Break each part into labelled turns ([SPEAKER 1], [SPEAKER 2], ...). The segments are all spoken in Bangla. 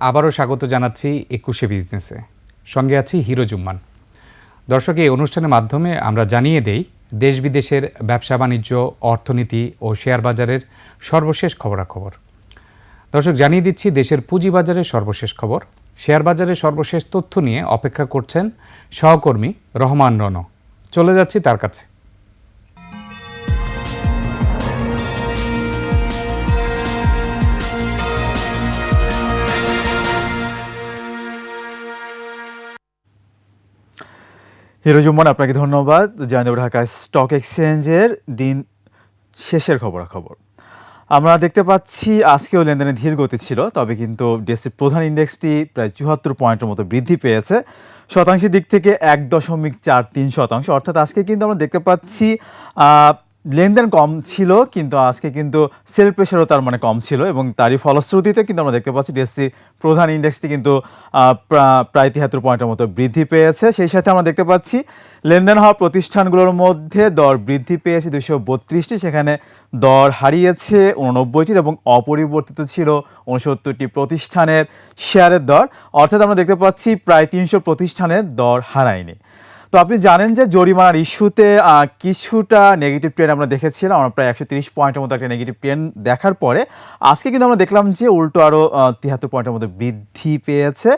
[SPEAKER 1] আবারও স্বাগত জানাচ্ছি একুশে বিজনেসে। সঙ্গে আছি হিরো জুম্মান। দর্শক, এই অনুষ্ঠানের মাধ্যমে আমরা জানিয়ে দেই দেশ বিদেশের ব্যবসা বাণিজ্য, অর্থনীতি ও শেয়ার বাজারের সর্বশেষ খবরাখবর। দর্শক, জানিয়ে দিচ্ছি, দেশের পুঁজিবাজারের সর্বশেষ খবর। শেয়ার বাজারের সর্বশেষ তথ্য নিয়ে অপেক্ষা করছেন সহকর্মী রহমান রন চলে যাচ্ছি তার কাছে।
[SPEAKER 2] হিরো জুম্মন আপনাকে ধন্যবাদ। জানিয়ে ঢাকা স্টক এক্সচেঞ্জের দিন শেষের খবরাখবর। আমরা দেখতে পাচ্ছি আজকেও লেনদেনে ধীর গতি ছিল, তবে কিন্তু ডিএসসির প্রধান ইন্ডেক্সটি প্রায় চুয়াত্তর পয়েন্টের মতো বৃদ্ধি পেয়েছে। শতাংশের দিক থেকে এক দশমিক চার তিন শতাংশ। অর্থাৎ আজকে কিন্তু আমরা দেখতে পাচ্ছি লেনদেন কম ছিল, কিন্তু আজকে কিন্তু সেল প্রেশারও তার মানে কম ছিল এবং তারই ফলশ্রুতিতে কিন্তু আমরা দেখতে পাচ্ছি ডিএসসি প্রধান ইন্ডেক্সটি কিন্তু প্রা- প্রায় তিয়াত্তর পয়েন্টের মতো বৃদ্ধি পেয়েছে। সেই সাথে আমরা দেখতে পাচ্ছি লেনদেন হওয়া প্রতিষ্ঠানগুলোর মধ্যে দর বৃদ্ধি পেয়েছে দুশো বত্রিশটি, সেখানে দর হারিয়েছে উননব্বইটির এবং অপরিবর্তিত ছিল উনসত্তরটি প্রতিষ্ঠানের শেয়ারের দর। অর্থাৎ আমরা দেখতে পাচ্ছি প্রায় তিনশো প্রতিষ্ঠানের দর হারায়নি। তো আপনি জানেন যে জরিমানার ইস্যুতে কিছুটা নেগেটিভ ট্রেন্ড আমরা দেখেছিলাম, আমরা প্রায় একশো তিরিশ পয়েন্টের মতো একটা নেগেটিভ ট্রেন্ড দেখার পরে, আজকে কিন্তু আমরা দেখলাম যে উল্টো আরও তিয়াত্তর পয়েন্টের মতো বৃদ্ধি পেয়েছে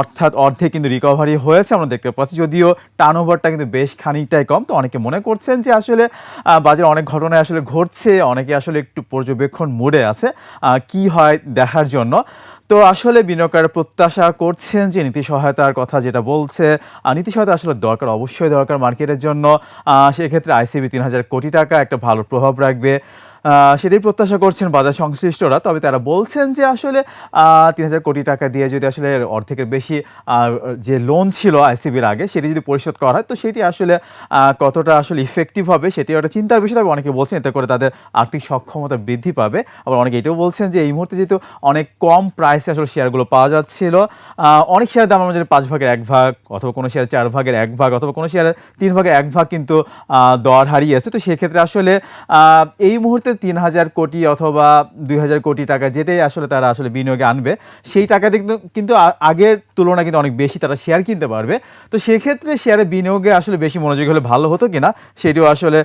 [SPEAKER 2] অর্থাৎ অর্ধেক কিন্তু রিকভারি হয়েছে আমরা দেখতে পাচ্ছি, যদিও টার্ন ওভারটা কিন্তু বেশ খানিকটাই কম। তো অনেকে মনে করছেন যে আসলে বাজারে অনেক ঘটনায় আসলে ঘটছে, অনেকে আসলে একটু পর্যবেক্ষণ মোডে আছে কি হয় দেখার জন্য। তো আসলে বিনিয়োগকারীরা প্রত্যাশা করছেন যে নীতি সহায়তার কথা যেটা বলছে নীতি সহায়তা আসলে দরকার অবশ্যই দরকার মার্কেটের জন্য। সেক্ষেত্রে আইসিবি তিন হাজার কোটি টাকা একটা ভালো প্রভাব রাখবে। সেটাই প্রত্যাশা করছেন বাজার সংশ্লিষ্টরা। তবে তারা বলছেন যে আসলে তিন হাজার কোটি টাকা দিয়ে যদি আসলে অর্ধেকের বেশি যে লোন ছিল আইসিবির আগে, সেটি যদি পরিশোধ করা হয়, তো সেটি আসলে কতটা আসলে ইফেক্টিভ হবে সেটি একটা চিন্তার বিষয়। তবে অনেকে বলছেন এতে করে তাদের আর্থিক সক্ষমতা বৃদ্ধি পাবে। আবার অনেকে এটাও বলছেন যে এই মুহূর্তে যেহেতু অনেক কম প্রাইসে আসলে শেয়ারগুলো পাওয়া যাচ্ছিল অনেক শেয়ার দাম জানি পাঁচ ভাগের এক ভাগ অথবা কোনো শেয়ার চার ভাগের এক ভাগ অথবা কোনো শেয়ারের তিন ভাগের এক ভাগ কিন্তু দর হারিয়েছে। তো সেক্ষেত্রে আসলে এই মুহূর্তে তিন হাজার কোটি অথবা দুই হাজার কোটি টাকা যেটাই আসলে তারা আসলে বিনিয়োগে আনবে, সেই টাকা দিয়ে কিন্তু কিন্তু আগের তুলনায় কিন্তু অনেক বেশি তারা শেয়ার কিনতে পারবে। তো সেক্ষেত্রে শেয়ারে বিনিয়োগে আসলে বেশি মনোযোগী হলে ভালো হতো কিনা, সেটিও আসলে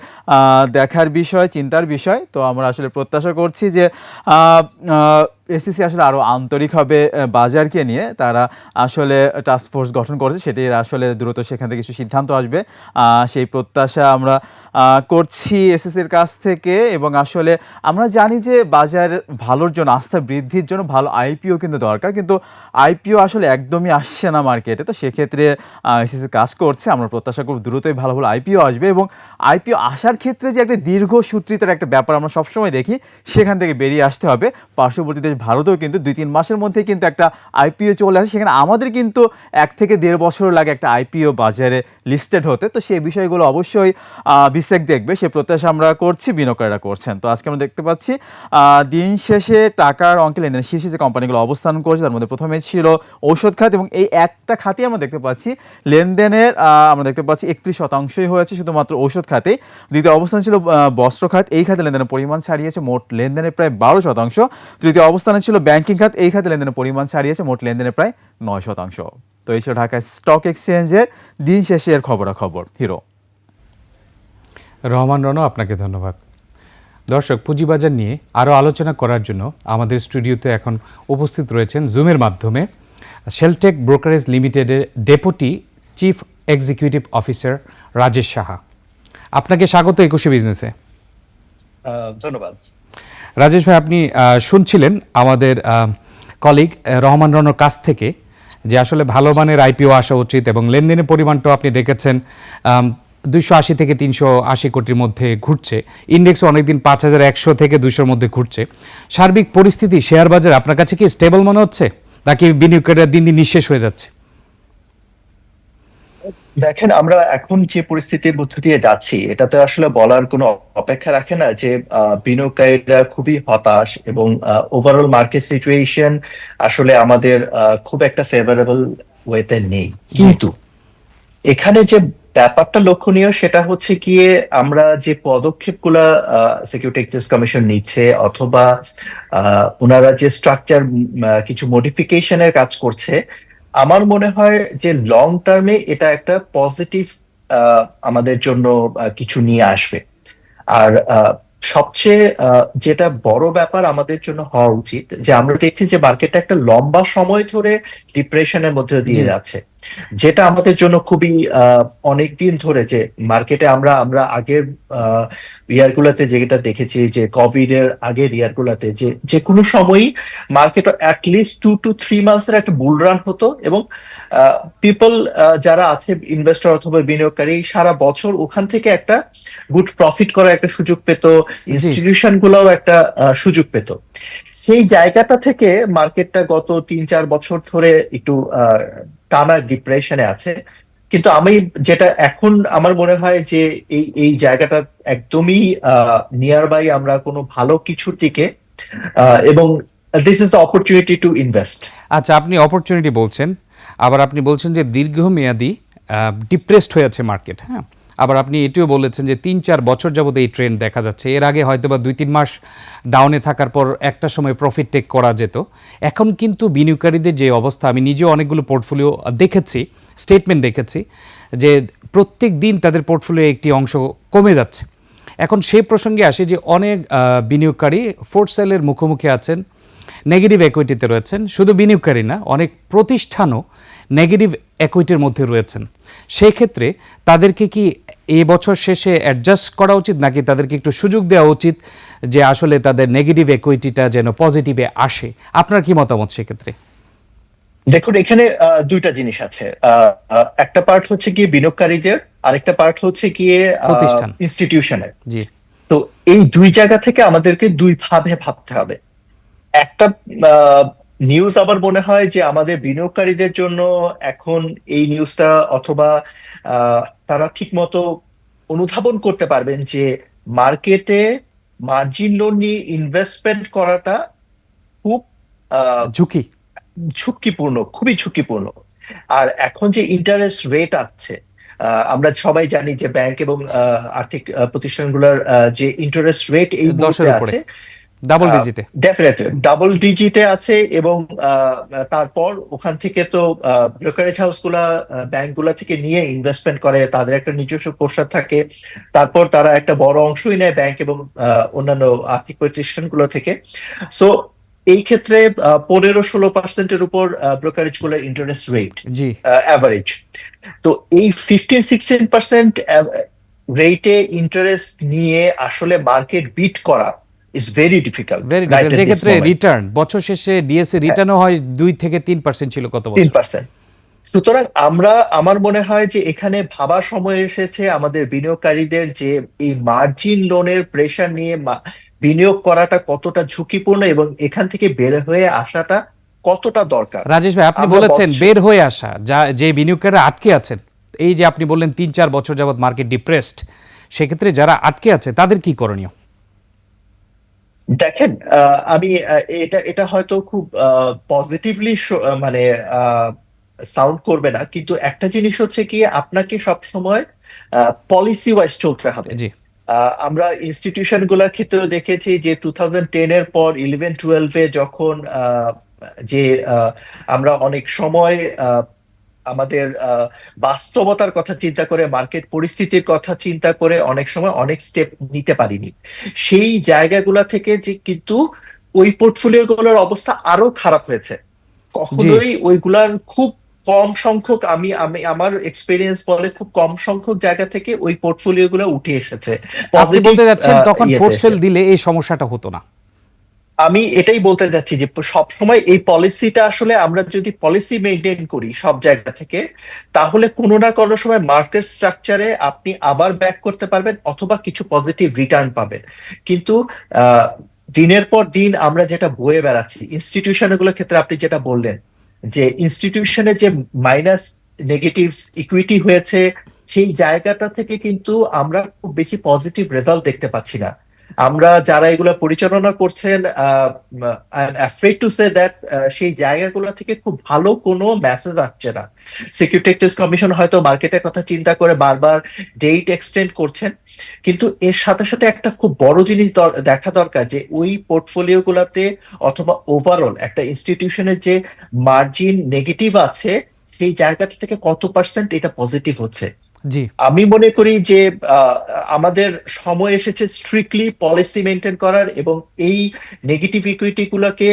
[SPEAKER 2] দেখার বিষয়, চিন্তার বিষয়। তো আমরা আসলে প্রত্যাশা করছি যে এসিসি আসলে আরও আন্তরিক হবে বাজারকে নিয়ে। তারা আসলে টাস্ক ফোর্স গঠন করেছে, সেটি আসলে দ্রুত সেখান থেকে কিছু সিদ্ধান্ত আসবে। সেই প্রত্যাশা আমরা করছি এসএসসির কাছ থেকে। এবং আসলে আমরা জানি যে বাজার ভালোর জন্য, আস্থা বৃদ্ধির জন্য ভালো আইপিও কিন্তু দরকার। কিন্তু আইপিও আসলে একদমই আসছে না মার্কেটে। তো সেক্ষেত্রে এসএসসি কাজ করছে। আমরা প্রত্যাশা করব দ্রুতই ভালো ভালো আইপিও আসবে। এবং আইপিও আসার ক্ষেত্রে যে একটা দীর্ঘ সূত্রিতার একটা ব্যাপার আমরা সবসময় দেখি, সেখান থেকে বেরিয়ে আসতে হবে। পার্শ্ববর্তী দেশ ভারতেও কিন্তু দুই তিন মাসের মধ্যে কিন্তু একটা আইপিও চলে আসে। সেখানে আমাদের কিন্তু এক থেকে দেড় বছর লাগে একটা আইপিও বাজারে লিস্টেড হতে। তো সেই বিষয়গুলো অবশ্যই বিসেক দেখবে। সে প্রত্যাশা আমরা করছি, বিনিয়োগকারীরা করছেন। তো আজকে আমরা দেখতে পাচ্ছি দিন শেষে টাকার অঙ্কে লেনদেন শীর্ষে যে কোম্পানিগুলো অবস্থান করছে, তার মধ্যে প্রথমে ছিল ঔষধ খাত এবং এই একটা খাতে আমরা দেখতে পাচ্ছি, লেনদেনের আমরা দেখতে পাচ্ছি একত্রিশ শতাংশই হয়েছে শুধুমাত্র ঔষধ খাতে দ্বিতীয় অবস্থান ছিল বস্ত্র খাত। এই খাতে লেনদেনের পরিমাণ ছাড়িয়েছে মোট লেনদেনের প্রায় বারো শতাংশ। তৃতীয় অবস্থানে ছিল ব্যাংকিং খাত। এই খাতে লেনদেনের পরিমাণ ছাড়িয়েছে মোট লেনদেনের প্রায় নয় শতাংশ। তো এই ছিল ঢাকা স্টক এক্সচেঞ্জের দিন শেষের খবরাখবর। হিরো।
[SPEAKER 1] রহমান রনো আপনাকে ধন্যবাদ। দর্শক পুঁজিবাজার নিয়ে আরও আলোচনা করার জন্য আমাদের স্টুডিওতে এখন উপস্থিত রয়েছেন জুমের মাধ্যমে শেলটেক ব্রোকারেজ লিমিটেডের deputy chief executive officer Rajesh Saha. আপনাকে স্বাগত একুশে বিজনেসে
[SPEAKER 3] আহ, ধন্যবাদ।
[SPEAKER 1] রাজেশ ভাই, আপনি শুনছিলেন আমাদের কলিগ রহমান রনর কাছ থেকে যে আসলে ভালো মানের আইপিও আসা উচিত এবং লেনদেনের পরিমাণটাও আপনি দেখেছেন দুইশো আশি থেকে তিনশো আশি কোটির মধ্যে ঘুরছে। ইন্ডেক্সও অনেকদিন পাঁচ হাজার একশো থেকে দুশোর মধ্যে ঘুরছে। সার্বিক পরিস্থিতি শেয়ার বাজার আপনার কাছে কি স্টেবল মনে হচ্ছে? নাকি বিনিয়োগকারীরা দিন দিন নিঃশেষ হয়ে যাচ্ছে?
[SPEAKER 3] দেখেন, আমরা এখন যে পরিস্থিতির মধ্য দিয়ে যাচ্ছি, এটাতে আসলে বলার কোনো অপেক্ষা রাখে না যে বিনিয়োগকারীরা খুবই হতাশ এবং ওভারঅল মার্কেট সিচুয়েশন আসলে আমাদের খুব একটা ফেভারেবল ওয়েতে নেই। কিন্তু এখানে যে ব্যাপারটা লক্ষণীয় সেটা হচ্ছে গিয়ে আমরা যে পদক্ষেপগুলা সিকিউরিটি এক্সচেঞ্জ কমিশন নিচ্ছে অথবা ওনারা যে স্ট্রাকচার কিছু মডিফিকেশনের কাজ করছে আমার মনে হয় যে লং টার্মে এটা একটা পজিটিভ আমাদের জন্য কিছু নিয়ে আসবে। আর সবচেয়ে আহ, যেটা বড় ব্যাপার আমাদের জন্য হওয়া উচিত যে আমরা দেখছি যে মার্কেটটা একটা লম্বা সময় ধরে ডিপ্রেশনের মধ্যে দিয়ে যাচ্ছে। যেটা আমাদের জন্য খুবই অনেক দিন ধরে যে মার্কেটে আমরা আমরা আগের ইয়ার গুলাতে যেটা দেখেছি যে কোভিড এর আগের ইয়ার গুলাতে যে যে কোনো সময়ই market at least two two three মান্থসের একটা বুল রান হতো এবং পিপল যারা আছে ইনভেস্টর অথবা বিনিয়োগকারী সারা বছর ওখান থেকে একটা গুড প্রফিট করার একটা সুযোগ পেত ইনস্টিটিউশন গুলাও একটা সুযোগ পেত। সেই জায়গাটা থেকে মার্কেটটা গত তিন চার বছর ধরে একটু আহ, টানা ডিপ্রেশনে আছে। কিন্তু আমি যেটা এখন আমার মনে হয় যে এই এই জায়গাটা একদমই নিয়ার বাই আমরা কোনো ভালো কিছুর দিকে এবং this is the opportunity to invest
[SPEAKER 1] আচ্ছা আপনি অপরচুনিটি বলছেন। আবার আপনি বলছেন যে দীর্ঘমেয়াদী ডিপ্রেসড হয়ে আছে মার্কেট হ্যাঁ? আবার আপনি এটিও বলেছেন যে তিন চার বছর যাবত এই ট্রেন্ড দেখা যাচ্ছে। এর আগে হয়তো বা দুই তিন মাস ডাউনে থাকার পর একটা সময় প্রফিট টেক করা যেত। এখন কিন্তু বিনিয়োগকারীদের যে অবস্থা, আমি নিজেও অনেকগুলো পোর্টফোলিও দেখেছি স্টেটমেন্ট দেখেছি যে প্রত্যেক দিন তাদের পোর্টফোলিও একটি অংশ কমে যাচ্ছে। এখন সেই প্রসঙ্গে আসি যে অনেক বিনিয়োগকারী ফোর্ট সেলের মুখোমুখি আছেন নেগেটিভ ইকুইটিতে রয়েছেন। শুধু বিনিয়োগকারী না, অনেক প্রতিষ্ঠানও নেগেটিভ ইকুইটির মধ্যে রয়েছেন। সেই ক্ষেত্রে তাদেরকে কি এই বছর শেষে অ্যাডজাস্ট করা উচিত নাকি তাদেরকে একটু সুযোগ দেওয়া উচিত যে আসলে তাদের নেগেটিভ ইকুইটিটা যেন পজিটিভে আসে? আপনার কি মতামত সেক্ষেত্রে?
[SPEAKER 3] দেখুন এখানে দুইটা জিনিস আছে। একটা পার্ট হচ্ছে গিয়ে বিনিয়োগকারীদের আরেকটা পার্ট হচ্ছে গিয়ে
[SPEAKER 1] প্রতিষ্ঠান।
[SPEAKER 3] ইনস্টিটিউশনের
[SPEAKER 1] জি।
[SPEAKER 3] তো এই দুই জায়গা থেকে আমাদেরকে দুই ভাবে ভাবতে হবে। একটা নিউজ আবার মনে হয় যে আমাদের বিনিয়োগকারীদের জন্য এখন এই নিউজটা অথবা তারা ঠিকমতো অনুধাবন করতে পারবেন যে মার্কেটে মার্জিন লোন নিয়ে ইনভেস্টমেন্ট করাটা খুব
[SPEAKER 1] ঝুঁকি।
[SPEAKER 3] ঝুঁকিপূর্ণ খুবই ঝুঁকিপূর্ণ। আর এখন যে ইন্টারেস্ট রেট আছে আহ, আমরা সবাই জানি যে ব্যাংক এবং আর্থিক প্রতিষ্ঠানগুলোর যে ইন্টারেস্ট রেট এই
[SPEAKER 1] দশের
[SPEAKER 3] মুহূর্তে আছে
[SPEAKER 1] ডাবল ডিজিটে
[SPEAKER 3] ডেফিনেটলি ডাবল ডিজিটে আছে এবং তারপর ওখান থেকে তো ব্রোকারেজ হাউসগুলা ব্যাংকগুলা থেকে নিয়ে ইনভেস্টমেন্ট করে তাদের একটা নিজস্ব প্রসার থাকে। তারপর তারা একটা বড় অংশই নেয় ব্যাংক এবং অন্যান্য আর্থিক প্রতিষ্ঠানগুলো থেকে। সো এই ক্ষেত্রে পনেরো ষোলো পার্সেন্টের উপর ব্রোকারেজগুলোর ইন্টারেস্ট রেট
[SPEAKER 1] জি।
[SPEAKER 3] অ্যাভারেজ তো এই ফিফটিন সিক্সটিন পার্সেন্ট রেটে ইন্টারেস্ট নিয়ে আসলে মার্কেট বিট করা ইজ ভেরি ডিফিকাল্ট
[SPEAKER 1] ভেরি যে ক্ষেত্রে রিটার্ন বছর শেষে ডিএসএ রিটার্নও হয়। দুই থেকে তিন পার্সেন্ট ছিল কত
[SPEAKER 3] তিন পার্সেন্ট সুতরাং আমরা আমার মনে হয় যে এখানে ভাবার সময় এসেছে আমাদের বিনিয়োগকারীদের যে এই মার্জিন লোনের প্রেশার নিয়ে বিনিয়োগ করাটা কতটা ঝুঁকিপূর্ণ এবং এখান থেকে বের হয়ে আসাটা কতটা দরকার।
[SPEAKER 1] রাজেশ ভাই আপনি বলেছেন বের হয়ে আসা যা যে বিনিয়োগকারীরা আটকে আছেন এই যে আপনি বললেন তিন চার বছর যাবত মার্কেট ডিপ্রেসড সেক্ষেত্রে যারা আটকে আছে তাদের কি করণীয়?
[SPEAKER 3] দেখেন আহ, আমি এটা এটা হয়তো খুব পজিটিভলি মানে সাউন্ড করবে না কিন্তু একটা জিনিস হচ্ছে কি আপনাকে সব সময় পলিসি ওয়াইজ চলতে হবে।
[SPEAKER 1] জি।
[SPEAKER 3] আহ, আমরা ইনস্টিটিউশনগুলোর ক্ষেত্রেও দেখেছি যে টু থাউজেন্ড টেন এর পর ইলেভেন টুয়েলভে যখন আহ, যে আমরা অনেক সময় আহ, আমাদের বাস্তবতার কথা চিন্তা করে মার্কেট পরিস্থিতির কথা চিন্তা করে অনেক সময় অনেক স্টেপ নিতে পারিনি। সেই জায়গাগুলা থেকে যে কিন্তু ওই পোর্টফোলিও গুলোর অবস্থা আরও খারাপ হয়েছে। কখনোই ওইগুলার খুব কম সংখ্যক আমি আমি আমার এক্সপিরিয়েন্স বলে খুব কম সংখ্যক জায়গা থেকে ওই পোর্টফোলিও গুলো উঠে এসেছে।
[SPEAKER 1] আপনি বলতে যাচ্ছেন তখন ফোর্স সেল দিলে এই সমস্যাটা হতো না।
[SPEAKER 3] আমি এটাই বলতে যাচ্ছি যে সব সময় এই পলিসিটা আসলে আমরা যদি পলিসি মেনটেন করি সব জায়গা থেকে, তাহলে কোনো না কোনো সময় মার্কেট স্ট্রাকচারে আপনি আবার ব্যাক করতে পারবেন অথবা কিছু পজিটিভ রিটার্ন পাবেন। কিন্তু দিনের পর দিন আমরা যেটা বয়ে বেড়াচ্ছি ইনস্টিটিউশনগুলোর ক্ষেত্রে আপনি যেটা বললেন, যে ইনস্টিটিউশনে যে মাইনাস নেগেটিভ ইকুইটি হয়েছে, সেই জায়গাটা থেকে কিন্তু আমরা খুব বেশি পজিটিভ রেজাল্ট দেখতে পাচ্ছি না। আমরা যারা এগুলো পরিচালনা করছেন সেই জায়গাগুলো থেকে খুব ভালো কোনো মেসেজ আসছে না। সিকিউরিটি এক্সচেঞ্জ কমিশন হয়তো মার্কেটের কথা চিন্তা করে বারবার ডেট এক্সটেন্ড করছেন। কিন্তু এর সাথে সাথে একটা খুব বড় জিনিস দেখা দরকার যে ওই পোর্টফোলিও গুলাতে অথবা ওভারঅল একটা ইনস্টিটিউশনের যে মার্জিন নেগেটিভ আছে, সেই জায়গাটা থেকে কত পার্সেন্ট এটা পজিটিভ হচ্ছে?
[SPEAKER 1] জি।
[SPEAKER 3] আমি মনে করি যে আমাদের সময় এসেছে স্ট্রিক্টলি পলিসি মেনটেন করার এবং এই নেগেটিভ ইকুইটি গুলোকে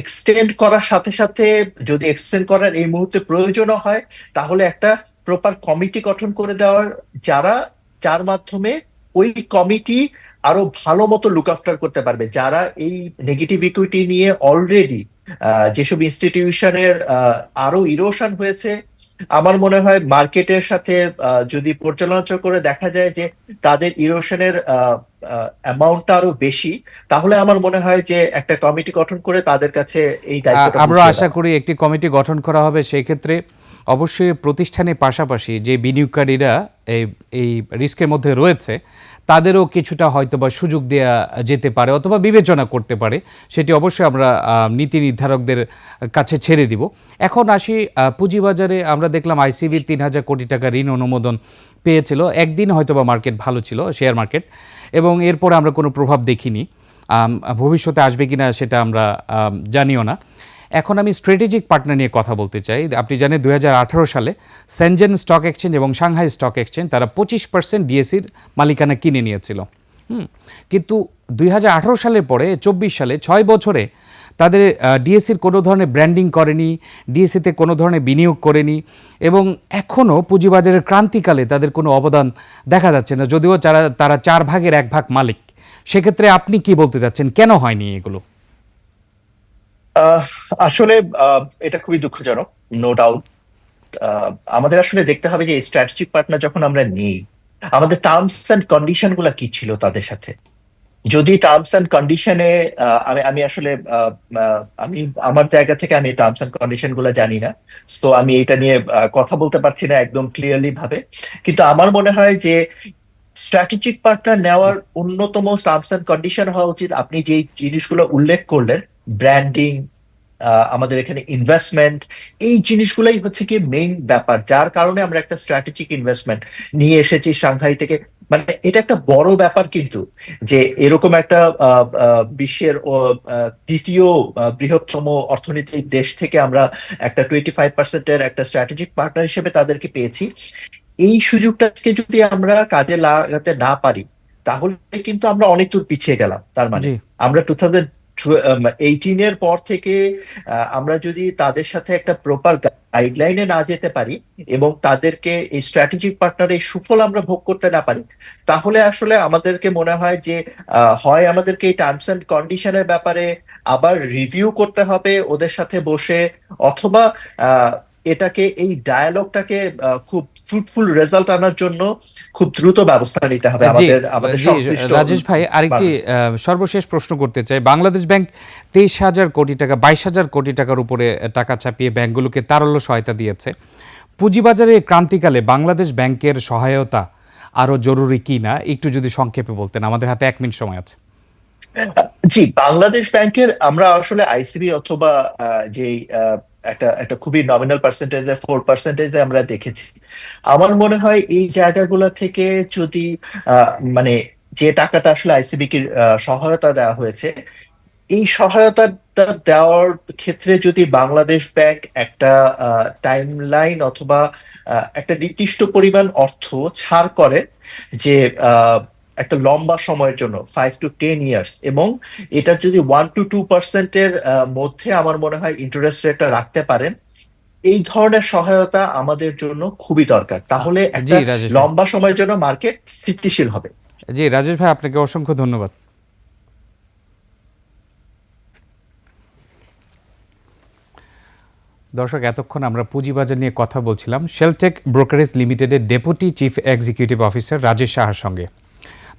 [SPEAKER 3] এক্সটেন্ড করার সাথে সাথে যদি এক্সটেন্ড করার এই মুহূর্তে প্রয়োজনও হয়, তাহলে একটা প্রপার কমিটি গঠন করে দেওয়ার যারা, যার মাধ্যমে ওই কমিটি আরও ভালো মতো লুক আফটার করতে পারবে। যারা এই নেগেটিভ ইকুইটি নিয়ে অলরেডি যেসব ইনস্টিটিউশনের আরও ইরোশন হয়েছে আমার মনে হয় মার্কেটের সাথে আহ, যদি পর্যালোচনা করে দেখা যায় যে তাদের ইরোশনের অ্যামাউন্টটা আরও বেশি তাহলে আমার মনে হয় যে একটা কমিটি গঠন করে তাদের কাছে এই দায়িত্ব
[SPEAKER 1] আমরা আশা করি একটি কমিটি গঠন করা হবে সেই ক্ষেত্রে অবশ্যই প্রতিষ্ঠানের পাশাপাশি যে বিনিয়োগকারীরা এই এই রিস্কের মধ্যে রয়েছে, তাদেরও কিছুটা হয়তো বা সুযোগ দেওয়া যেতে পারে অথবা বিবেচনা করতে পারে, সেটি অবশ্যই আমরা নীতি নির্ধারকদের কাছে ছেড়ে দিব। এখন আসি পুঁজিবাজারে আমরা দেখলাম আইসিবির তিন হাজার কোটি টাকা ঋণ অনুমোদন পেয়েছিল। একদিন হয়তো বা মার্কেট ভালো ছিল, শেয়ার মার্কেট, এবং এরপরে আমরা কোনো প্রভাব দেখিনি। ভবিষ্যতে আসবে কিনা সেটা আমরা জানিও না। এখন আমি স্ট্র্যাটেজিক পার্টনার নিয়ে কথা বলতে চাই। আপনি জানেন দুই হাজার আঠারো সালে সেনজেন স্টক এক্সচেঞ্জ এবং সাংহাই স্টক এক্সচেঞ্জ তারা পঁচিশ পার্সেন্ট ডিএসির মালিকানা কিনে নিয়েছিল। হুম, কিন্তু দুই হাজার আঠেরো সালের পরে, চব্বিশ সালে ছয় বছরে তাদের ডিএসসির কোনো ধরনের ব্র্যান্ডিং করেনি ডিএসসিতে কোনো ধরনের বিনিয়োগ করেনি এবং এখনও পুঁজিবাজারের ক্রান্তিকালে তাদের কোনো অবদান দেখা যাচ্ছে না। যদিও যারা, তারা চার ভাগের এক ভাগ মালিক। সেক্ষেত্রে আপনি কি বলতে চাচ্ছেন? কেন হয়নি এগুলো?
[SPEAKER 3] আসলে এটা খুবই দুঃখজনক নো ডাউট আমাদের আসলে দেখতে হবে যে স্ট্র্যাটেজিক পার্টনার যখন আমরা নিই, আমাদের টার্মস অ্যান্ড কন্ডিশনগুলা কি ছিল তাদের সাথে? যদি টার্মস অ্যান্ড কন্ডিশনে আমি আমি আসলে আমি, আমার জায়গা থেকে আমি টার্মস অ্যান্ড কন্ডিশনগুলা জানি না সো আমি এটা নিয়ে কথা বলতে পারছি না একদম ক্লিয়ারলি ভাবে। কিন্তু আমার মনে হয় যে স্ট্র্যাটেজিক পার্টনার নেওয়ার অন্যতম টার্মস অ্যান্ড কন্ডিশন হওয়া উচিত। আপনি যেই জিনিসগুলো উল্লেখ করলেন ব্র্যান্ডিং আমাদের এখানে ইনভেস্টমেন্ট এই জিনিসগুলাই হচ্ছে কি মেইন ব্যাপার। যার কারণে আমরা একটা স্ট্র্যাটেজিক ইনভেস্টমেন্ট নিয়ে এসেছি সাংহাই থেকে। মানে এটা একটা বড় ব্যাপার কিন্তু যে এরকম একটা বিশ্বের দ্বিতীয় বৃহত্তম অর্থনৈতিক দেশ থেকে আমরা একটা টোয়েন্টি ফাইভ পার্সেন্টের একটা স্ট্র্যাটেজিক পার্টনার হিসেবে তাদেরকে পেয়েছি। এই সুযোগটাকে যদি আমরা কাজে লাগাতে না পারি তাহলে কিন্তু আমরা অনেক দূর পিছিয়ে গেলাম। তার মানে আমরা টু থাউজেন্ড এইটিন এর পর থেকে আমরা যদি তাদের সাথে একটা প্রপার গাইডলাইনে না যেতে পারি এবং তাদেরকে এই স্ট্র্যাটেজিক পার্টনারের সুফল আমরা ভোগ করতে না পারি, তাহলে আসলে আমাদেরকে মনে হয় যে হয় আমাদেরকে এই টার্মস অ্যান্ড কন্ডিশনের ব্যাপারে আবার রিভিউ করতে হবে ওদের সাথে বসে অথবা এটাকে এই ডায়ালগটাকে খুব ফ্রুটফুল রেজাল্ট আনার জন্য খুব দ্রুত ব্যবস্থা নিতে হবে আমাদের আমাদের
[SPEAKER 1] রাজেশ ভাই আরেকটি সর্বশেষ প্রশ্ন করতে চাই। বাংলাদেশ ব্যাংক তেইশ হাজার কোটি টাকা বাইশ হাজার কোটি টাকার উপরে টাকা চাপিয়ে ব্যাংকগুলোকে তারল্য সহায়তা দিয়েছে। পুঁজিবাজারে ক্রান্তিকালে বাংলাদেশ ব্যাংকের সহায়তা আরও জরুরি কি না একটু যদি সংক্ষেপে বলতেন আমাদের হাতে এক মিনিট সময় আছে।
[SPEAKER 3] জি বাংলাদেশ ব্যাংকের আমরা আসলে আইসিবি অথবা যে একটা একটা খুবই নমিনাল পার্সেন্টেজে ফোর পার্সেন্টেজে আমরা দেখেছি। আমার মনে হয় এই জায়গাগুলো থেকে যদি মানে যে টাকাটা আসলে আইসিবি কে সহায়তা দেওয়া হয়েছে, এই সহায়তাটা দেওয়ার ক্ষেত্রে যদি বাংলাদেশ ব্যাংক একটা টাইম লাইন অথবা একটা নির্দিষ্ট পরিমাণ অর্থ ছাড় করে যে একটা লম্বা সময়ের জন্য ফাইভ টু টেন ইয়ার্স এবং এটা যদি ওয়ান টু টু পার্সেন্টের মধ্যে আমার মনে হয় ইন্টারেস্ট রেটটা রাখতে পারেন এই ধরনের সহায়তা আমাদের জন্য খুবই দরকার। তাহলে একটা। লম্বা সময়ের জন্য মার্কেট স্থিতিশীল হবে।
[SPEAKER 1] জি রাজেশ ভাই আপনাকে অসংখ্য ধন্যবাদ। দর্শক এতক্ষণ আমরা পুঁজিবাজার নিয়ে কথা বলছিলাম। শেলটেক ব্রোকারেজ লিমিটেডের deputy chief executive officer Rajesh সাহার সঙ্গে।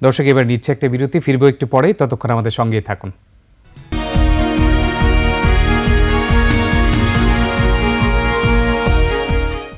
[SPEAKER 1] দর্শক এবার নিচ্ছে একটা বিরতি ফিরবো একটু পরে ততক্ষণ আমাদের সঙ্গেই থাকুন।